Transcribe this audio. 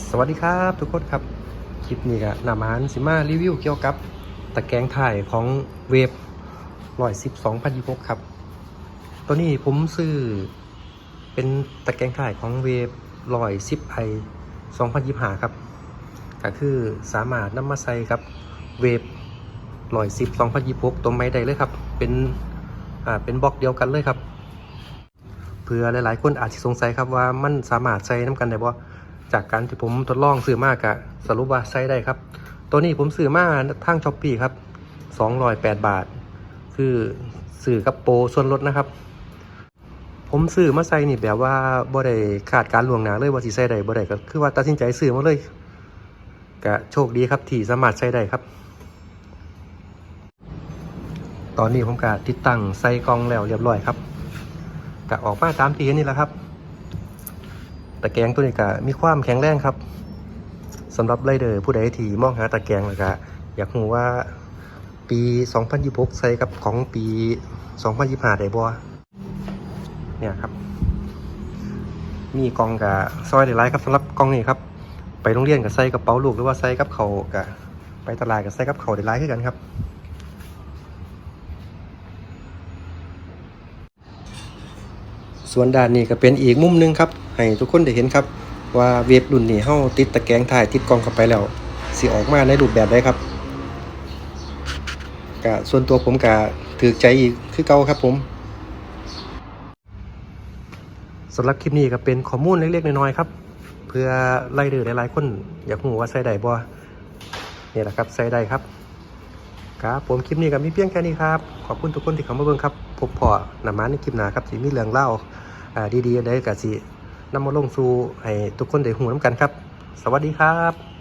สวัสดีครับทุกคนครับ คลิปนี้ก็นำมาหันสิมารีวิวเกี่ยวกับตะแกรงถ่ายของเวฟร้อยสิบสองพันยี่หกครับ ตัวนี้ผมซื้อเป็นตะแกรงถ่ายของเวฟร้อยสิบไอสองพันยี่ห้าครับ ก็คือสามารถนำมาใส่กับเวฟร้อยสิบสองพันยี่หกตัวไม้ใดเลยครับ เป็นอ่าเป็นบล็อกเดียวกันเลยครับ เพื่อหลายๆคนอาจจะสงสัยครับว่ามันสามารถใช้น้ำกันได้บ่ จากการที่ผมทดลองซื้อมากะสรุปว่าใช้ได้ครับ ตัวนี้ผมซื้อมาทางช้อปปี้ครับ208 บาท คือซื้อกับโปรส่วนลดนะครับ ผมซื้อมาใส่นี่แบบว่าบ่ได้ขาดการล่วงหนาเลยว่าสิใส่ได้บ่ได้ก็คือว่าตัดสินใจซื้อมาเลยก็โชคดีครับที่สามารถใช้ได้ครับ ตอนนี้ผมก็ติดตั้งใส่กล่องแล้วเรียบร้อยครับกะออกมาตามที่เห็นนี่แหละครับ ตะแกรงตัวนี้ก็มีความแข็งแรงครับสำหรับไรเดอร์ผู้ใดที่มองหาตะแกรงแล้วก็อยากรู้ว่าปี 2026ใส่กับของปี 2025 ได้บ่เนี่ยครับ มีกล่องกับซอยหลายครับสำหรับกล่องนี้ครับ ไปโรงเรียนกับใส่กระเป๋าลูกหรือว่าใส่กับเขากับไปตลาดกับใส่กับเขาได้หลายขึ้นกันครับส่วนด้านนี้ก็เป็นอีกมุมหนึงครับ ให้ทุกคนได้เห็นครับ ว่าเวฟรุ่นนี้เฮาติดตะแกรงถ่ายติดกล้องเข้าไปแล้วสิออกมาในรูปแบบใดครับก็ส่วนตัวผมก็ถือใจอีกคือเก่าครับผมสำหรับคลิปนี้ก็เป็นข้อมูลเล็กๆน้อยๆครับ เพื่อไล่เดือหลายๆคนอยากรู้ว่าใส่ได้บ่นี่แหละครับใส่ได้ครับครับผมคลิปนี้ก็มีเพียงแค่นี้ครับ ขอบคุณทุกคนที่เข้ามาเบิ่งครับพบพอหนามาในคลิปหน้าครับสิมีเรื่องเล่าอ่าดีๆได้กับสิ นำมาลงสู่ให้ทุกคนได้หูน้ำกันครับ สวัสดีครับ